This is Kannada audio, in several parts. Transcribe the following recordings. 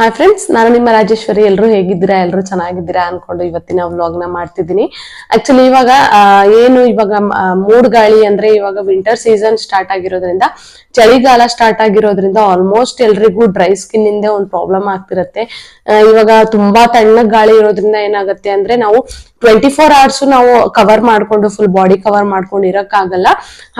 ಹಾಯ್ ಫ್ರೆಂಡ್ಸ್ ನಾನು ನಿಮ್ಮ ರಾಜೇಶ್ವರಿ. ಎಲ್ಲರೂ ಹೇಗಿದ್ದೀರಾ? ಎಲ್ಲರೂ ಚೆನ್ನಾಗಿದ್ದೀರಾ ಅನ್ಕೊಂಡು ಇವತ್ತಿನ ವ್ಲಾಗ್ನ ಮಾಡ್ತಿದ್ದೀನಿ. ಆಕ್ಚುಲಿ ಇವಾಗ ಏನು ಇವಾಗ ಮೂಡ್ ಗಾಳಿ ಅಂದ್ರೆ ಇವಾಗ ವಿಂಟರ್ ಸೀಸನ್ ಸ್ಟಾರ್ಟ್ ಆಗಿರೋದ್ರಿಂದ, ಚಳಿಗಾಲ ಸ್ಟಾರ್ಟ್ ಆಗಿರೋದ್ರಿಂದ ಆಲ್ಮೋಸ್ಟ್ ಎಲ್ರಿಗೂ ಡ್ರೈ ಸ್ಕಿನ್ ಇಂದ ಒಂದು ಪ್ರಾಬ್ಲಮ್ ಆಗ್ತಿರತ್ತೆ. ಇವಾಗ ತುಂಬಾ ತಣ್ಣಗ್ ಗಾಳಿ ಇರೋದ್ರಿಂದ ಏನಾಗುತ್ತೆ ಅಂದ್ರೆ ನಾವು ಟ್ವೆಂಟಿ ಫೋರ್ ಅವರ್ಸ್ ನಾವು ಕವರ್ ಮಾಡ್ಕೊಂಡು ಫುಲ್ ಬಾಡಿ ಕವರ್ ಮಾಡ್ಕೊಂಡು ಇರಕ್ಕಾಗಲ್ಲ.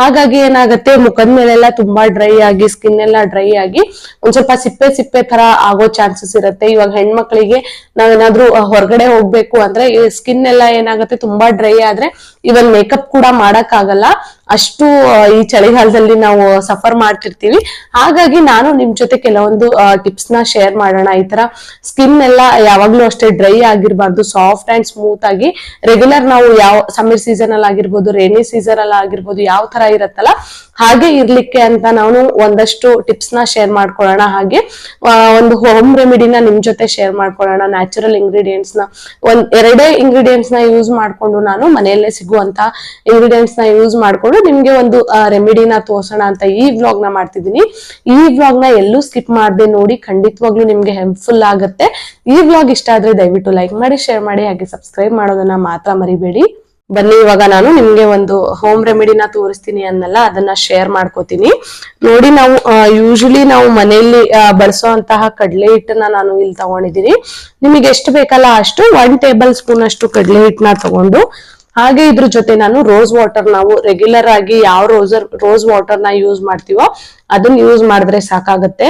ಹಾಗಾಗಿ ಏನಾಗುತ್ತೆ, ಮುಖದ ಮೇಲೆಲ್ಲ ತುಂಬಾ ಡ್ರೈ ಆಗಿ ಸ್ಕಿನ್ ಎಲ್ಲ ಡ್ರೈ ಆಗಿ ಒಂದ್ ಸ್ವಲ್ಪ ಸಿಪ್ಪೆ ಸಿಪ್ಪೆ ತರ ಆಗೋ ಚಾನ್ಸಸ್ ಇರುತ್ತೆ. ಇವಾಗ ಹೆಣ್ಮಕ್ಳಿಗೆ ನಾವೇನಾದ್ರೂ ಹೊರಗಡೆ ಹೋಗ್ಬೇಕು ಅಂದ್ರೆ ಸ್ಕಿನ್ ಎಲ್ಲ ಏನಾಗುತ್ತೆ ತುಂಬಾ ಡ್ರೈ ಆದ್ರೆ ಇವನ್ ಮೇಕಪ್ ಕೂಡ ಮಾಡಕ್ ಆಗಲ್ಲ ಅಷ್ಟು ಈ ಚಳಿಗಾಲದಲ್ಲಿ ನಾವು ಸಫರ್ ಮಾಡ್ತಿರ್ತೀವಿ. ಹಾಗಾಗಿ ನಾನು ನಿಮ್ ಜೊತೆ ಕೆಲವೊಂದು ಟಿಪ್ಸ್ನ ಶೇರ್ ಮಾಡೋಣ. ಈ ತರ ಸ್ಕಿನ್ ಎಲ್ಲ ಯಾವಾಗ್ಲೂ ಅಷ್ಟೇ ಡ್ರೈ ಆಗಿರ್ಬಾರ್ದು ಸಾಫ್ಟ್ ಅಂಡ್ ಸ್ಮೂತ್ ಆಗಿ. ರೆಗ್ಯುಲರ್ ನಾವು ಯಾವ ಸಮ್ಮರ್ ಸೀಸನ್ ಅಲ್ಲಿ ಆಗಿರ್ಬೋದು ರೇನಿ ಸೀಸನ್ ಅಲ್ಲಿ ಆಗಿರ್ಬೋದು, ಯಾವ ತರ ಇರತ್ತಲ್ಲ, ಹಾಗೆ ಇರ್ಲಿಕ್ಕೆ ಅಂತ ನಾನು ಒಂದಷ್ಟು ಟಿಪ್ಸ್ನ ಶೇರ್ ಮಾಡ್ಕೊಳ್ಳೋಣ. ಹಾಗೆ ಒಂದು ಹೋಮ್ ರೆಮಿಡಿನ ನಿಮ್ ಜೊತೆ ಶೇರ್ ಮಾಡ್ಕೊಳ್ಳೋಣ. ನ್ಯಾಚುರಲ್ ಇಂಗ್ರೀಡಿಯೆಂಟ್ಸ್ನ ಒಂದ್ ಎರಡೇ ಇಂಗ್ರೀಡಿಯೆಂಟ್ಸ್ನ ಯೂಸ್ ಮಾಡ್ಕೊಂಡು ನಾನು ಮನೆಯಲ್ಲೇ ಸಿಗುವಂತ ಇಂಗ್ರೀಡಿಯೆಂಟ್ಸ್ನ ಯೂಸ್ ಮಾಡ್ಕೊಂಡು ನಿಮ್ಗೆ ಒಂದು ರೆಮಿಡಿನ ತೋರ್ಸೋಣ ಅಂತ ಈ ವ್ಲಾಗ್ನ ಮಾಡ್ತಿದ್ದೀನಿ. ಈ ವ್ಲಾಗ್ನ ಎಲ್ಲೂ ಸ್ಕಿಪ್ ಮಾಡದೆ ನೋಡಿ ಖಂಡಿತವಾಗ್ಲೂ ನಿಮ್ಗೆ ಹೆಲ್ಪ್ಫುಲ್ ಆಗುತ್ತೆ. ಈ ವ್ಲಾಗ್ ಇಷ್ಟ ಆದ್ರೆ ದಯವಿಟ್ಟು ಲೈಕ್ ಮಾಡಿ ಶೇರ್ ಮಾಡಿ, ಹಾಗೆ ಸಬ್ಸ್ಕ್ರೈಬ್ ಮಾಡೋದನ್ನ ಮಾತ್ರ ಮರಿಬೇಡಿ. ಬನ್ನಿ, ಇವಾಗ ನಾನು ನಿಮ್ಗೆ ಒಂದು ಹೋಮ್ ರೆಮಿಡಿನ ತೋರಿಸ್ತೀನಿ ಅನ್ನಲ್ಲ, ಅದನ್ನ ಶೇರ್ ಮಾಡ್ಕೋತೀನಿ. ನೋಡಿ ನಾವು ಯೂಶಲಿ ನಾವು ಮನೆಯಲ್ಲಿ ಅಂತಹ ಕಡಲೆ ಹಿಟ್ಟನ್ನ ನಾನು ಇಲ್ಲಿ ತಗೊಂಡಿದ್ದೀನಿ. ನಿಮಗೆ ಎಷ್ಟು ಬೇಕಲ್ಲ ಅಷ್ಟು ಒನ್ ಟೇಬಲ್ ಸ್ಪೂನ್ ಅಷ್ಟು ಕಡಲೆ ಹಿಟ್ಟನ್ನ ತಗೊಂಡು, ಹಾಗೆ ಇದ್ರ ಜೊತೆ ನಾನು ರೋಸ್ ವಾಟರ್ ನಾವು ರೆಗ್ಯುಲರ್ ಆಗಿ ಯಾವ ರೋಸರ್ ರೋಸ್ ವಾಟರ್ನ ಯೂಸ್ ಮಾಡ್ತೀವೋ, ಅದನ್ನ ಯೂಸ್ ಮಾಡಿದ್ರೆ ಸಾಕಾಗತ್ತೆ.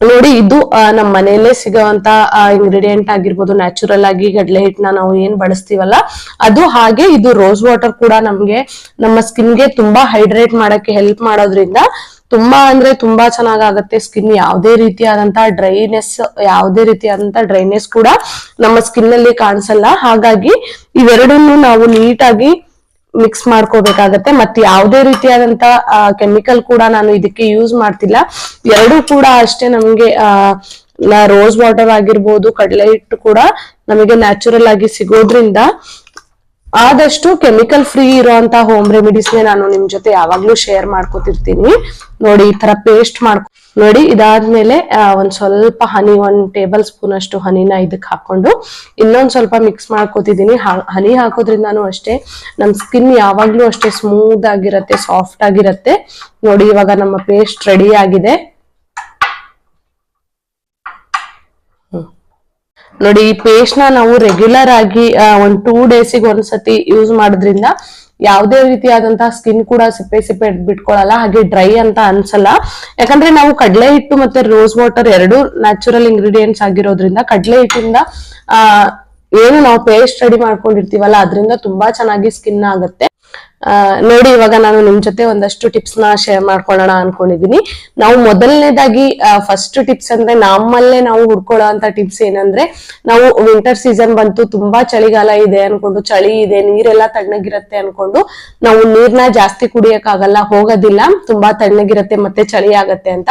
ನೋಡಿ ಇದು ಆ, ನಮ್ಮ ಮನೆಯಲ್ಲೇ ಸಿಗೋವಂತ ಇಂಗ್ರೀಡಿಯೆಂಟ್ ಆಗಿರ್ಬೋದು ನ್ಯಾಚುರಲ್ ಆಗಿ ಗಡ್ಲೆ ಹಿಟ್ಟನ್ನ ನಾವು ಏನ್ ಬಳಸ್ತೀವಲ್ಲ ಅದು ಹಾಗೆ ಇದು ರೋಸ್ ವಾಟರ್ ಕೂಡ ನಮ್ಗೆ ನಮ್ಮ ಸ್ಕಿನ್ಗೆ ತುಂಬಾ ಹೈಡ್ರೇಟ್ ಮಾಡಕ್ಕೆ ಹೆಲ್ಪ್ ಮಾಡೋದ್ರಿಂದ ತುಂಬಾ ಅಂದ್ರೆ ತುಂಬಾ ಚೆನ್ನಾಗಾಗತ್ತೆ ಸ್ಕಿನ್ ಯಾವುದೇ ರೀತಿಯಾದಂತಹ ಡ್ರೈನೆಸ್ ಯಾವುದೇ ರೀತಿಯಾದಂತ ಡ್ರೈನೆಸ್ ಕೂಡ ನಮ್ಮ ಸ್ಕಿನ್ ಅಲ್ಲಿ ಕಾಣಿಸಲ್ಲ. ಹಾಗಾಗಿ ಇವೆರಡನ್ನು ನಾವು ನೀಟಾಗಿ ಮಿಕ್ಸ್ ಮಾಡ್ಕೋಬೇಕಾಗತ್ತೆ. ಮತ್ತೆ ಯಾವುದೇ ರೀತಿಯಾದಂತ ಕೆಮಿಕಲ್ ಕೂಡ ನಾನು ಇದಕ್ಕೆ ಯೂಸ್ ಮಾಡ್ತಿಲ್ಲ. ಎರಡೂ ಕೂಡ ಅಷ್ಟೇ ನಮಗೆ ರೋಸ್ ವಾಟರ್ ಆಗಿರ್ಬೋದು, ಕಡಲೆ ಹಿಟ್ಟು ಕೂಡ ನಮಗೆ ನ್ಯಾಚುರಲ್ ಆಗಿ ಸಿಗೋದ್ರಿಂದ ಆದಷ್ಟು ಕೆಮಿಕಲ್ ಫ್ರೀ ಇರುವಂತ ಹೋಮ್ ರೆಮಿಡೀಸ್ ನಾನು ನಿಮ್ ಜೊತೆ ಯಾವಾಗ್ಲೂ ಶೇರ್ ಮಾಡ್ಕೋತಿರ್ತೀನಿ. ನೋಡಿ, ಈ ತರ ಪೇಸ್ಟ್ ಮಾಡ್ಕೊ, ನೋಡಿ, ಇದಾದ್ಮೇಲೆ ಒಂದ್ ಸ್ವಲ್ಪ ಹನಿ ಒಂದ್ ಟೇಬಲ್ ಸ್ಪೂನ್ ಅಷ್ಟು ಹನಿನ ಇದಕ್ ಹಾಕೊಂಡು ಇನ್ನೊಂದ್ ಸ್ವಲ್ಪ ಮಿಕ್ಸ್ ಮಾಡ್ಕೊತಿದೀನಿ ಹನಿ ಹಾಕೋದ್ರಿಂದಾನು ಅಷ್ಟೇ, ನಮ್ ಸ್ಕಿನ್ ಯಾವಾಗ್ಲೂ ಅಷ್ಟೇ ಸ್ಮೂತ್ ಆಗಿರತ್ತೆ ಸಾಫ್ಟ್ ಆಗಿರತ್ತೆ. ನೋಡಿ, ಇವಾಗ ನಮ್ಮ ಪೇಸ್ಟ್ ರೆಡಿ ಆಗಿದೆ. ನೋಡಿ, ಈ ಪೇಸ್ಟ್ನ ನಾವು ರೆಗ್ಯುಲರ್ ಆಗಿ ಒಂದ್ ಟೂ ಡೇಸಿಗೆ ಒಂದ್ಸತಿ ಯೂಸ್ ಮಾಡೋದ್ರಿಂದ ಯಾವುದೇ ರೀತಿಯಾದಂತಹ ಸ್ಕಿನ್ ಕೂಡ ಸಿಪ್ಪೆ ಸಿಪ್ಪೆ ಬಿಟ್ಕೊಳ್ಳಲ್ಲ ಹಾಗೆ ಡ್ರೈ ಅಂತ ಅನ್ಸಲ್ಲ. ಯಾಕಂದ್ರೆ ನಾವು ಕಡಲೆ ಹಿಟ್ಟು ಮತ್ತೆ ರೋಸ್ ವಾಟರ್ ಎರಡು ನ್ಯಾಚುರಲ್ ಇಂಗ್ರೀಡಿಯೆಂಟ್ಸ್ ಆಗಿರೋದ್ರಿಂದ ಕಡಲೆ ಹಿಟ್ಟಿಂದ ಏನು ನಾವು ಪೇಸ್ಟ್ ರೆಡಿ ಮಾಡ್ಕೊಂಡಿರ್ತೀವಲ್ಲ, ಅದರಿಂದ ತುಂಬಾ ಚೆನ್ನಾಗಿ ಸ್ಕಿನ್ ಆಗುತ್ತೆ. ನೋಡಿ, ಇವಾಗ ನಾನು ನಿಮ್ ಜೊತೆ ಒಂದಷ್ಟು ಟಿಪ್ಸ್ನ ಶೇರ್ ಮಾಡ್ಕೊಳ್ಳೋಣ ಅನ್ಕೊಂಡಿದೀನಿ. ನಾವು ಮೊದಲನೇದಾಗಿ ಫಸ್ಟ್ ಟಿಪ್ಸ್ ಅಂದ್ರೆ ನಮ್ಮಲ್ಲೇ ನಾವು ಹುಡ್ಕೊಳ್ಳೋ ಅಂತ ಟಿಪ್ಸ್ ಏನಂದ್ರೆ, ನಾವು ವಿಂಟರ್ ಸೀಸನ್ ಬಂತು, ತುಂಬಾ ಚಳಿಗಾಲ ಇದೆ ಅನ್ಕೊಂಡು, ಚಳಿ ಇದೆ, ನೀರೆಲ್ಲ ತಣ್ಣಗಿರತ್ತೆ ಅನ್ಕೊಂಡು, ನಾವು ನೀರ್ನ ಜಾಸ್ತಿ ಕುಡಿಯಕ್ಕಾಗಲ್ಲ, ಹೋಗೋದಿಲ್ಲ, ತುಂಬಾ ತಣ್ಣಗಿರತ್ತೆ ಮತ್ತೆ ಚಳಿ ಆಗತ್ತೆ ಅಂತ.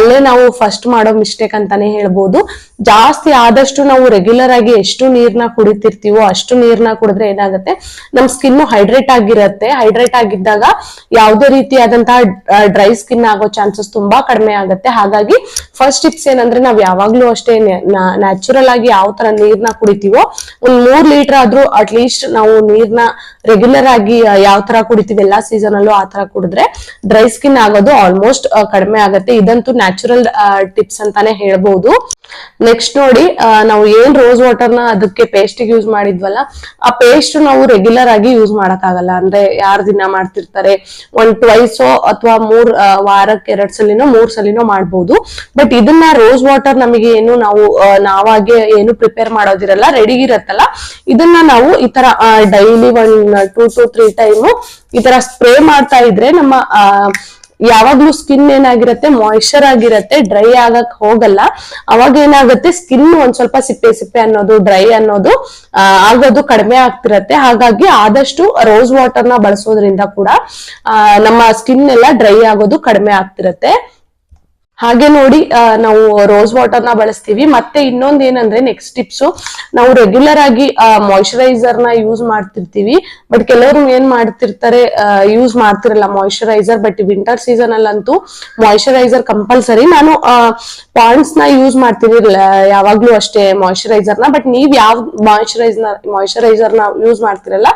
ಅಲ್ಲೇ ನಾವು ಫಸ್ಟ್ ಮಾಡೋ ಮಿಸ್ಟೇಕ್ ಅಂತಾನೆ ಹೇಳ್ಬೋದು. ಜಾಸ್ತಿ ಆದಷ್ಟು ನಾವು ರೆಗ್ಯುಲರ್ ಆಗಿ ಎಷ್ಟು ನೀರ್ನ ಕುಡಿತಿರ್ತೀವೋ ಅಷ್ಟು ನೀರ್ನ ಕುಡಿದ್ರೆ ಏನಾಗುತ್ತೆ, ನಮ್ ಸ್ಕಿನ್ ಹೈಡ್ರೇಟ್ ಆಗಿರತ್ತೆ ಹೈಡ್ರೇಟ್ ಆಗಿದ್ದಾಗ ಯಾವುದೇ ರೀತಿಯಾದಂತಹ ಡ್ರೈ ಸ್ಕಿನ್ ಆಗೋ ಚಾನ್ಸಸ್ ತುಂಬಾ ಕಡಿಮೆ ಆಗುತ್ತೆ. ಹಾಗಾಗಿ ಫಸ್ಟ್ ಟಿಪ್ಸ್ ಏನಂದ್ರೆ ನಾವ್ ಯಾವಾಗ್ಲೂ ಅಷ್ಟೇ ನ್ಯಾಚುರಲ್ ಆಗಿ ಯಾವ ತರ ನೀರ್ನ ಕುಡಿತೀವೋ, ಒಂದ್ ಮೂರ್ ಲೀಟರ್ ಆದ್ರೂ ಅಟ್ ಲೀಸ್ಟ್ ನಾವು ನೀರ್ನ ರೆಗ್ಯುಲರ್ ಆಗಿ ಯಾವ ತರ ಕುಡಿತೀವಿ ಎಲ್ಲಾ ಸೀಸನ್ ಅಲ್ಲೂ ಆ ತರ ಕುಡಿದ್ರೆ ಡ್ರೈ ಸ್ಕಿನ್ ಆಗೋದು ಆಲ್ಮೋಸ್ಟ್ ಕಡಿಮೆ ಆಗುತ್ತೆ. ಇದಂತೂ ನ್ಯಾಚುರಲ್ ಟಿಪ್ಸ್ ಅಂತಾನೆ ಹೇಳ್ಬಹುದು ನೆಕ್ಸ್ಟ್ ನೋಡಿ ನಾವು ಏನ್ ರೋಸ್ ವಾಟರ್ನ ಅದಕ್ಕೆ ಪೇಸ್ಟ್ ಯೂಸ್ ಮಾಡಿದ್ವಲ್ಲ, ಆ ಪೇಸ್ಟ್ ನಾವು ರೆಗ್ಯುಲರ್ ಆಗಿ ಯೂಸ್ ಮಾಡಕ್ಕಾಗಲ್ಲ. ಅಂದ್ರೆ ಯಾರ್ ದಿನ ಮಾಡ್ತಿರ್ತಾರೆ? ಒಂದ್ ಟ್ವೈಸೋ ಅಥವಾ ಮೂರ್ ವಾರಕ್ಕೆ ಎರಡ್ ಸಲಿನೋ, ಮೂರ್ ಸಲಿನೋ ಮಾಡ್ಬೋದು. ಬಟ್ ಇದನ್ನ ರೋಸ್ ವಾಟರ್ ನಮಗೆ ಏನು ನಾವು ನಾವಾಗೆ ಏನು ಪ್ರಿಪೇರ್ ಮಾಡೋದಿರಲ್ಲ ರೆಡಿ ಇರತ್ತಲ್ಲ, ಇದನ್ನ ನಾವು ಈ ತರ daily one two to three time ಈ ತರ ಸ್ಪ್ರೇ ಮಾಡ್ತಾ ಇದ್ರೆ ನಮ್ಮ ಯಾವಾಗ್ಲೂ ಸ್ಕಿನ್ ಏನಾಗಿರತ್ತೆ ಮಾಯಿಶ್ಚರ್ ಆಗಿರತ್ತೆ ಡ್ರೈ ಆಗಕ್ ಹೋಗಲ್ಲ. ಅವಾಗ ಏನಾಗುತ್ತೆ ಸ್ಕಿನ್ ಒಂದ್ ಸ್ವಲ್ಪ ಸಿಪ್ಪೆ ಸಿಪ್ಪೆ ಅನ್ನೋದು ಡ್ರೈ ಅನ್ನೋದು ಆಗೋದು ಕಡಿಮೆ ಆಗ್ತಿರತ್ತೆ. ಹಾಗಾಗಿ ಆದಷ್ಟು ರೋಸ್ ವಾಟರ್ನ ಬಳಸೋದ್ರಿಂದ ಕೂಡ ನಮ್ಮ ಸ್ಕಿನ್ ಎಲ್ಲ ಡ್ರೈ ಆಗೋದು ಕಡಿಮೆ ಆಗ್ತಿರತ್ತೆ. ಹಾಗೆ ನೋಡಿ ನಾವು ರೋಸ್ ವಾಟರ್ನ ಬಳಸ್ತೀವಿ. ಮತ್ತೆ ಇನ್ನೊಂದ್ ಏನಂದ್ರೆ ನೆಕ್ಸ್ಟ್ ಟಿಪ್ಸ್ ನಾವು ರೆಗ್ಯುಲರ್ ಆಗಿ ಮಾಯಿಶ್ಚರೈಸರ್ನ ಯೂಸ್ ಮಾಡ್ತಿರ್ತೀವಿ. ಬಟ್ ಕೆಲವರು ಏನ್ ಮಾಡ್ತಿರ್ತಾರೆ ಯೂಸ್ ಮಾಡ್ತಿರಲ್ಲ ಮಾಯಿಶ್ಚರೈಸರ್ ಬಟ್ ವಿಂಟರ್ ಸೀಸನ್ ಅಲ್ಲಂತೂ ಮಾಯಿಶ್ಚರೈಸರ್ ಕಂಪಲ್ಸರಿ ನಾನು ಪಾಂಡ್ಸ್ನ ಯೂಸ್ ಮಾಡ್ತೀವಿ ಯಾವಾಗ್ಲೂ ಅಷ್ಟೇ ಮಾಯಿಶ್ಚರೈಸರ್ನ. ಬಟ್ ನೀವ್ ಯಾವ ಮಾಯಿಶ್ಚರೈಸ್ ಮಾಯಿಶ್ಚರೈಸರ್ನ ಯೂಸ್ ಮಾಡ್ತಿರಲ್ಲ,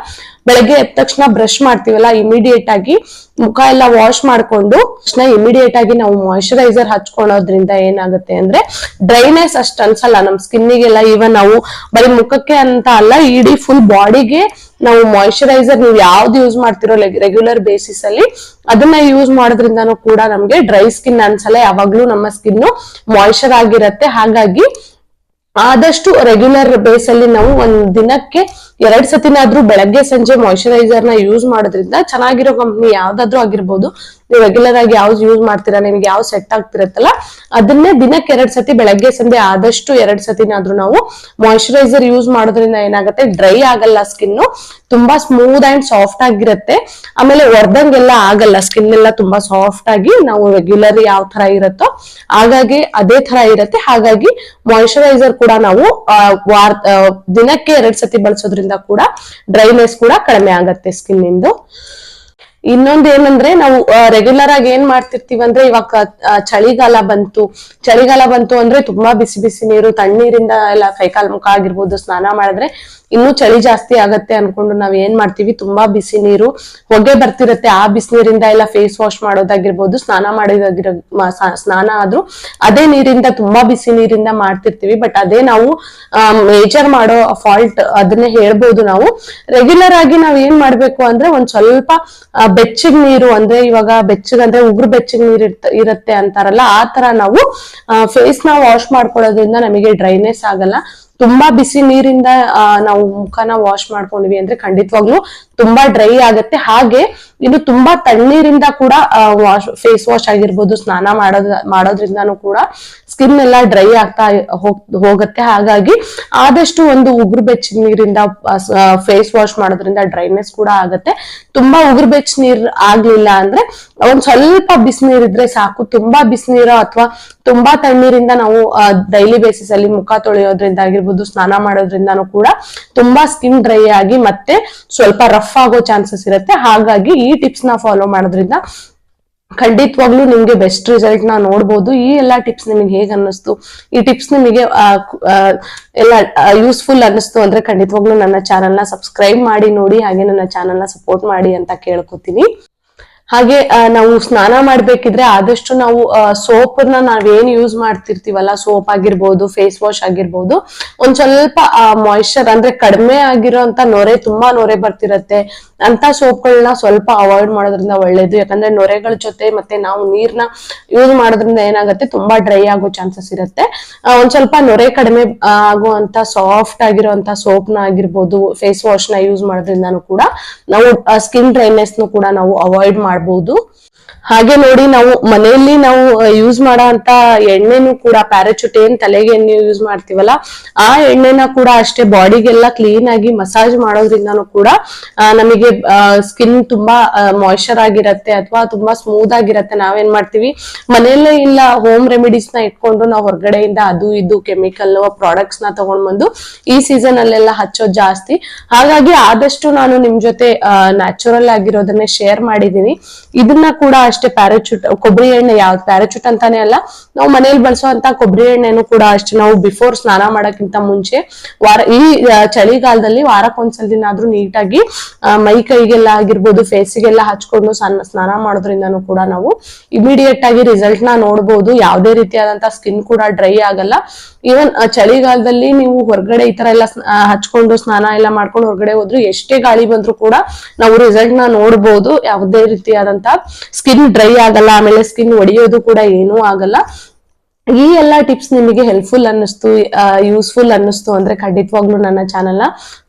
ಬೆಳಗ್ಗೆ ಎದ್ದ ತಕ್ಷಣ ಬ್ರಷ್ ಮಾಡ್ತೀವಲ್ಲ ಇಮಿಡಿಯೇಟ್ ಆಗಿ ಮುಖ ಎಲ್ಲ ವಾಶ್ ಮಾಡ್ಕೊಂಡು, ತಕ್ಷಣ ಇಮಿಡಿಯೇಟ್ ಆಗಿ ನಾವು ಮಾಯಿಶ್ಚರೈಸರ್ ಹಚ್ಕೊಳೋದ್ರಿಂದ ಏನಾಗುತ್ತೆ ಅಂದ್ರೆ ಡ್ರೈನೆಸ್ ಅಷ್ಟು ಅನ್ಸಲ್ಲ, ನಮ್ ಸ್ಕಿನ್ನಿಗೆಲ್ಲ ಈವನ್ ನಾವು ಬರೀ ಮುಖಕ್ಕೆ ಅಂತ ಅಲ್ಲ, ಇಡೀ ಫುಲ್ ಬಾಡಿಗೆ ನಾವು ಮಾಯಿಶ್ಚರೈಸರ್ ನೀವು ಯಾವ್ದು ಯೂಸ್ ಮಾಡ್ತಿರೋ ರೆಗ್ಯುಲರ್ ಬೇಸಿಸ್ ಅಲ್ಲಿ ಅದನ್ನ ಯೂಸ್ ಮಾಡೋದ್ರಿಂದನೂ ಕೂಡ ನಮ್ಗೆ ಡ್ರೈ ಸ್ಕಿನ್ ಅನ್ಸಲ್ಲ, ಯಾವಾಗ್ಲೂ ನಮ್ಮ ಸ್ಕಿನ್ ಮಾಯಿಶ್ಚರ್ ಆಗಿರತ್ತೆ. ಹಾಗಾಗಿ ಆದಷ್ಟು ರೆಗ್ಯುಲರ್ ಬೇಸ್ ಅಲ್ಲಿ ನಾವು ಒಂದ್ ದಿನಕ್ಕೆ ಎರಡ್ ಸತಿನಾದ್ರೂ ಬೆಳಗ್ಗೆ ಸಂಜೆ ಮಾಯಿಶ್ಚರೈಸರ್ನ ಯೂಸ್ ಮಾಡೋದ್ರಿಂದ ಚೆನ್ನಾಗಿರೋ ಕಂಪ್ನಿ ಯಾವ್ದಾದ್ರು ಆಗಿರ್ಬೋದು. ನೀವು ರೆಗ್ಯುಲರ್ ಆಗಿ ಯಾವ್ದು ಯೂಸ್ ಮಾಡ್ತೀರಾ, ನಿಮ್ಗೆ ಯಾವ ಸೆಟ್ ಆಗ್ತಿರತ್ತಲ್ಲ, ಅದನ್ನೇ ದಿನಕ್ಕೆ ಎರಡ್ ಸತಿ ಬೆಳಗ್ಗೆ, ಸಂಜೆ ಆದಷ್ಟು ಎರಡ್ ಸತಿನಾದ್ರೂ ನಾವು ಮಾಯಿಶ್ಚರೈಸರ್ ಯೂಸ್ ಮಾಡೋದ್ರಿಂದ ಏನಾಗುತ್ತೆ ಡ್ರೈ ಆಗಲ್ಲ ಸ್ಕಿನ್ ತುಂಬಾ ಸ್ಮೂತ್ ಅಂಡ್ ಸಾಫ್ಟ್ ಆಗಿರುತ್ತೆ. ಆಮೇಲೆ ಒರ್ದಂಗೆಲ್ಲ ಆಗಲ್ಲ ಸ್ಕಿನ್ ಎಲ್ಲ ತುಂಬಾ ಸಾಫ್ಟ್ ಆಗಿ ನಾವು ರೆಗ್ಯುಲರ್ ಯಾವ ತರ ಇರುತ್ತೋ, ಹಾಗಾಗಿ ಅದೇ ತರ ಇರುತ್ತೆ. ಹಾಗಾಗಿ ಮಾಯಿಶ್ಚರೈಸರ್ ಕೂಡ ನಾವು ವಾರ ದಿನಕ್ಕೆ ಎರಡ್ ಸತಿ ಬಳಸೋದ್ರಿಂದ ಕೂಡ ಡ್ರೈನೆಸ್ ಕೂಡ ಕಡಿಮೆ ಆಗತ್ತೆ ಸ್ಕಿನ್ ಇಂದು ಇನ್ನೊಂದ್ ಏನಂದ್ರೆ ನಾವು ರೆಗ್ಯುಲರ್ ಆಗಿ ಏನ್ ಮಾಡ್ತಿರ್ತೀವಿ ಅಂದ್ರೆ ಇವಾಗ ಚಳಿಗಾಲ ಬಂತು. ಚಳಿಗಾಲ ಬಂತು ಅಂದ್ರೆ ತುಂಬಾ ಬಿಸಿ ಬಿಸಿ ನೀರು, ತಣ್ಣೀರಿಂದ ಎಲ್ಲ ಕೈಕಾಲ್ ಮುಖ ಆಗಿರ್ಬೋದು, ಸ್ನಾನ ಮಾಡಿದ್ರೆ ಇನ್ನೂ ಚಳಿ ಜಾಸ್ತಿ ಆಗತ್ತೆ ಅನ್ಕೊಂಡು ನಾವ್ ಏನ್ ಮಾಡ್ತೀವಿ? ತುಂಬಾ ಬಿಸಿ ನೀರು. ಹೊಗೆ ಬರ್ತಿರತ್ತೆ. ಆ ಬಿಸಿ ನೀರಿಂದ ಎಲ್ಲ ಫೇಸ್ ವಾಶ್ ಮಾಡೋದಾಗಿರ್ಬೋದು, ಸ್ನಾನ ಮಾಡೋದಾಗಿರ ಸ್ನಾನ ಆದ್ರೂ ಅದೇ ನೀರಿಂದ ತುಂಬಾ ಬಿಸಿ ನೀರಿಂದ ಮಾಡ್ತಿರ್ತೀವಿ. ಬಟ್ ಅದೇ ನಾವು ಮೇಜರ್ ಮಾಡೋ ಫಾಲ್ಟ್ ಅದನ್ನೇ ಹೇಳ್ಬೋದು ನಾವು. ರೆಗ್ಯುಲರ್ ಆಗಿ ನಾವ್ ಏನ್ ಮಾಡ್ಬೇಕು ಅಂದ್ರೆ ಒಂದ್ ಸ್ವಲ್ಪ ಬೆಚ್ಚಗ್ ನೀರು ಅಂದ್ರೆ ಇವಾಗ ಬೆಚ್ಚಗ್ ಅಂದ್ರೆ ಉಗುರು ಬೆಚ್ಚಗ್ ನೀರ್ ಇರ್ತ, ಇರತ್ತೆ ಅಂತಾರಲ್ಲ, ಆ ತರ ನಾವು ಫೇಸ್ನ ವಾಶ್ ಮಾಡ್ಕೊಳ್ಳೋದ್ರಿಂದ ನಮಗೆ ಡ್ರೈನೆಸ್ ಆಗಲ್ಲ. ತುಂಬಾ ಬಿಸಿ ನೀರಿಂದ ನಾವು ಮುಖನ ವಾಶ್ ಮಾಡ್ಕೊಂಡ್ವಿ ಅಂದ್ರೆ ಖಂಡಿತವಾಗ್ಲು ತುಂಬಾ ಡ್ರೈ ಆಗತ್ತೆ. ಹಾಗೆ ಇದು ತುಂಬಾ ತಣ್ಣೀರಿಂದ ಕೂಡ ವಾಶ್ ಫೇಸ್ ವಾಶ್ ಆಗಿರ್ಬೋದು, ಸ್ನಾನ ಮಾಡೋದ್, ಮಾಡೋದ್ರಿಂದಾನು ಕೂಡ ಸ್ಕಿನ್ ಎಲ್ಲ ಡ್ರೈ ಆಗ್ತಾ ಹೋಗತ್ತೆ. ಹಾಗಾಗಿ ಆದಷ್ಟು ಒಂದು ಉಗುರು ಬೆಚ್ಚ ನೀರಿಂದ ಫೇಸ್ ವಾಶ್ ಮಾಡೋದ್ರಿಂದ ಡ್ರೈನೆಸ್ ಕೂಡ ಆಗತ್ತೆ. ತುಂಬಾ ಉಗುರು ಬೆಚ್ಚ ನೀರ್ ಆಗ್ಲಿಲ್ಲ ಅಂದ್ರೆ ಒಂದ್ ಸ್ವಲ್ಪ ಬಿಸಿನೀರ್ ಇದ್ರೆ ಸಾಕು. ತುಂಬಾ ಬಿಸಿನೀರು ಅಥವಾ ತುಂಬಾ ತಣ್ಣೀರಿಂದ ನಾವು ಡೈಲಿ ಬೇಸಿಸ್ ಅಲ್ಲಿ ಮುಖ ತೊಳೆಯೋದ್ರಿಂದ ಆಗಿರ್ಬೋದು ಸ್ನಾನ ಮಾಡೋದ್ರಿಂದನೂ ಕೂಡ ತುಂಬಾ ಸ್ಕಿನ್ ಡ್ರೈ ಆಗಿ ಮತ್ತೆ ಸ್ವಲ್ಪ ರಫ್ ಆಗೋ ಚಾನ್ಸಸ್ ಇರುತ್ತೆ. ಹಾಗಾಗಿ ಈ ಟಿಪ್ಸ್ನ ಫಾಲೋ ಮಾಡೋದ್ರಿಂದ ಖಂಡಿತವಾಗ್ಲೂ ನಿಮ್ಗೆ ಬೆಸ್ಟ್ ರಿಸಲ್ಟ್ನ ನೋಡ್ಬೋದು. ಈ ಎಲ್ಲಾ ಟಿಪ್ಸ್ ನಿಮಗೆ ಹೇಗ್ ಅನ್ನಿಸ್ತು? ಈ ಟಿಪ್ಸ್ ನಿಮಗೆ ಎಲ್ಲ ಯೂಸ್ಫುಲ್ ಅನ್ನಿಸ್ತು ಅಂದ್ರೆ ಖಂಡಿತವಾಗ್ಲೂ ನನ್ನ ಚಾನಲ್ನ ಸಬ್ಸ್ಕ್ರೈಬ್ ಮಾಡಿ ನೋಡಿ, ಹಾಗೆ ನನ್ನ ಚಾನಲ್ನ ಸಪೋರ್ಟ್ ಮಾಡಿ ಅಂತ ಕೇಳ್ಕೊತೀನಿ. ಹಾಗೆ ನಾವು ಸ್ನಾನ ಮಾಡ್ಬೇಕಿದ್ರೆ ಆದಷ್ಟು ನಾವು ಸೋಪ್ನ ನಾವೇನ್ ಯೂಸ್ ಮಾಡ್ತಿರ್ತೀವಲ್ಲ, ಸೋಪ್ ಆಗಿರ್ಬೋದು ಫೇಸ್ ವಾಶ್ ಆಗಿರ್ಬೋದು, ಒಂದ್ ಸ್ವಲ್ಪ ಮಾಯಿಶ್ಚರ್ ಅಂದ್ರೆ ಕಡಿಮೆ ಆಗಿರೋಂತ ನೊರೆ ತುಂಬಾ ನೊರೆ ಬರ್ತಿರತ್ತೆ. ಅಂತ ಸೋಪ್ಗಳನ್ನ ಸ್ವಲ್ಪ ಅವಾಯ್ಡ್ ಮಾಡೋದ್ರಿಂದ ಒಳ್ಳೇದು. ಯಾಕಂದ್ರೆ ನೊರೆಗಳ ಜೊತೆ ಮತ್ತೆ ನಾವು ನೀರ್ನ ಯೂಸ್ ಮಾಡೋದ್ರಿಂದ ಏನಾಗುತ್ತೆ? ತುಂಬಾ ಡ್ರೈ ಆಗೋ ಚಾನ್ಸಸ್ ಇರುತ್ತೆ. ಒಂದ್ ಸ್ವಲ್ಪ ನೊರೆ ಕಡಿಮೆ ಆಗುವಂತ ಸಾಫ್ಟ್ ಆಗಿರುವಂತ ಸೋಪ್ನ ಆಗಿರ್ಬೋದು ಫೇಸ್ ವಾಶ್ನ ಯೂಸ್ ಮಾಡೋದ್ರಿಂದ ಕೂಡ ನಾವು ಸ್ಕಿನ್ ಡ್ರೈನೆಸ್ ನು ಕೂಡ ನಾವು ಅವಾಯ್ಡ್ ಮಾಡಬಹುದು ಹಾಗೆ ನೋಡಿ ನಾವು ಮನೆಯಲ್ಲಿ ನಾವು ಯೂಸ್ ಮಾಡೋ ಅಂತ ಎಣ್ಣೆನು ಕೂಡ ಪ್ಯಾರಾಚೂಟ್ ತಲೆಗೆ ಎಣ್ಣೆ ಯೂಸ್ ಮಾಡ್ತೀವಲ್ಲ, ಆ ಎಣ್ಣೆನ ಕೂಡ ಅಷ್ಟೇ ಬಾಡಿಗೆಲ್ಲ ಕ್ಲೀನ್ ಆಗಿ ಮಸಾಜ್ ಮಾಡೋದ್ರಿಂದನು ಕೂಡ ನಮಗೆ ಸ್ಕಿನ್ ತುಂಬಾ ಮಾಯ್ಶ್ಚರ್ ಆಗಿರತ್ತೆ ಅಥವಾ ತುಂಬಾ ಸ್ಮೂತ್ ಆಗಿರತ್ತೆ. ನಾವೇನ್ ಮಾಡ್ತೀವಿ? ಮನೆಯಲ್ಲೇ ಇಲ್ಲ ಹೋಮ್ ರೆಮಿಡೀಸ್ನ ಇಟ್ಕೊಂಡು ನಾವು ಹೊರಗಡೆಯಿಂದ ಅದು ಇದು ಕೆಮಿಕಲ್ ಪ್ರಾಡಕ್ಟ್ಸ್ನ ತಗೊಂಡ್ ಬಂದು ಈ ಸೀಸನ್ ಅಲ್ಲೆಲ್ಲ ಹಚ್ಚೋದು ಜಾಸ್ತಿ. ಹಾಗಾಗಿ ಆದಷ್ಟು ನಾನು ನಿಮ್ ಜೊತೆ ನ್ಯಾಚುರಲ್ ಆಗಿರೋದನ್ನೇ ಶೇರ್ ಮಾಡಿದೀನಿ. ಇದನ್ನ ಕೂಡ ಅಷ್ಟೇ ಪ್ಯಾರಾಚೂಟ್ ಕೊಬ್ಬರಿ ಎಣ್ಣೆ ಯಾವ್ದು? ಪ್ಯಾರಾಚೂಟ್ ಅಂತಾನೆ ಅಲ್ಲ, ನಾವು ಮನೇಲಿ ಬಳಸುವಂತ ಕೊಬ್ಬರಿ ಎಣ್ಣೆನು ಕೂಡ ಅಷ್ಟೇ. ನಾವು ಬಿಫೋರ್ ಸ್ನಾನ ಮಾಡೋಕ್ಕಿಂತ ಮುಂಚೆ ವಾರ, ಈ ಚಳಿಗಾಲದಲ್ಲಿ ಆದ್ರೂ ನೀಟಾಗಿ ಮೈ ಕೈಗೆಲ್ಲ ಆಗಿರ್ಬೋದು ಫೇಸಿಗೆಲ್ಲ ಹಚ್ಕೊಂಡು ಸಣ್ಣ ಸ್ನಾನ ಮಾಡೋದ್ರಿಂದನು ಕೂಡ ನಾವು ಇಮಿಡಿಯೇಟ್ ಆಗಿ ರಿಸಲ್ಟ್ನ ನೋಡಬಹುದು ಯಾವುದೇ ರೀತಿಯಾದಂತ ಸ್ಕಿನ್ ಕೂಡ ಡ್ರೈ ಆಗಲ್ಲ. ಈವನ್ ಚಳಿಗಾಲದಲ್ಲಿ ನೀವು ಹೊರಗಡೆ ಈ ತರ ಎಲ್ಲ ಹಚ್ಕೊಂಡು ಸ್ನಾನ ಎಲ್ಲ ಮಾಡ್ಕೊಂಡು ಹೊರಗಡೆ ಹೋದ್ರು ಎಷ್ಟೇ ಗಾಳಿ ಬಂದ್ರೂ ಕೂಡ ನಾವು ರಿಸಲ್ಟ್ನ ನೋಡಬಹುದು ಯಾವುದೇ ರೀತಿಯಾದಂತ ಸ್ಕಿನ್ ಡ್ರೈ ಆಗಲ್ಲ, ಆಮೇಲೆ ಸ್ಕಿನ್ ಒಡೆಯೋದು ಕೂಡ ಏನೂ ಆಗಲ್ಲ. ಈ ಎಲ್ಲಾ ಟಿಪ್ಸ್ ನಿಮಗೆ ಹೆಲ್ಪ್ಫುಲ್ ಅನ್ನಿಸ್ತು ಯೂಸ್ಫುಲ್ ಅನ್ನಿಸ್ತು ಅಂದ್ರೆ ಖಂಡಿತವಾಗ್ಲೂ ನನ್ನ ಚಾನೆಲ್ನ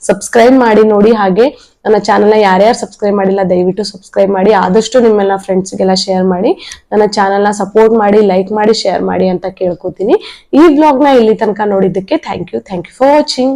ಸಬ್ಸ್ಕ್ರೈಬ್ ಮಾಡಿ, ನೋಡಿ ಹಾಗೆ ನನ್ನ ಚಾನೆಲ್ನ ಯಾರ್ಯಾರು ಸಬ್ಸ್ಕ್ರೈಬ್ ಮಾಡಿಲ್ಲ, ದಯವಿಟ್ಟು ಸಬ್ಸ್ಕ್ರೈಬ್ ಮಾಡಿ, ಆದಷ್ಟು ನಿಮ್ಮೆಲ್ಲ ಫ್ರೆಂಡ್ಸ್ಗೆಲ್ಲ ಶೇರ್ ಮಾಡಿ, ನನ್ನ ನ ಸಪೋರ್ಟ್ ಮಾಡಿ ಲೈಕ್ ಮಾಡಿ ಶೇರ್ ಮಾಡಿ ಅಂತ ಕೇಳ್ಕೊತೀನಿ. ಈ ನ ಇಲ್ಲಿ ತನಕ ನೋಡಿದ್ದಕ್ಕೆ thank you thank you for watching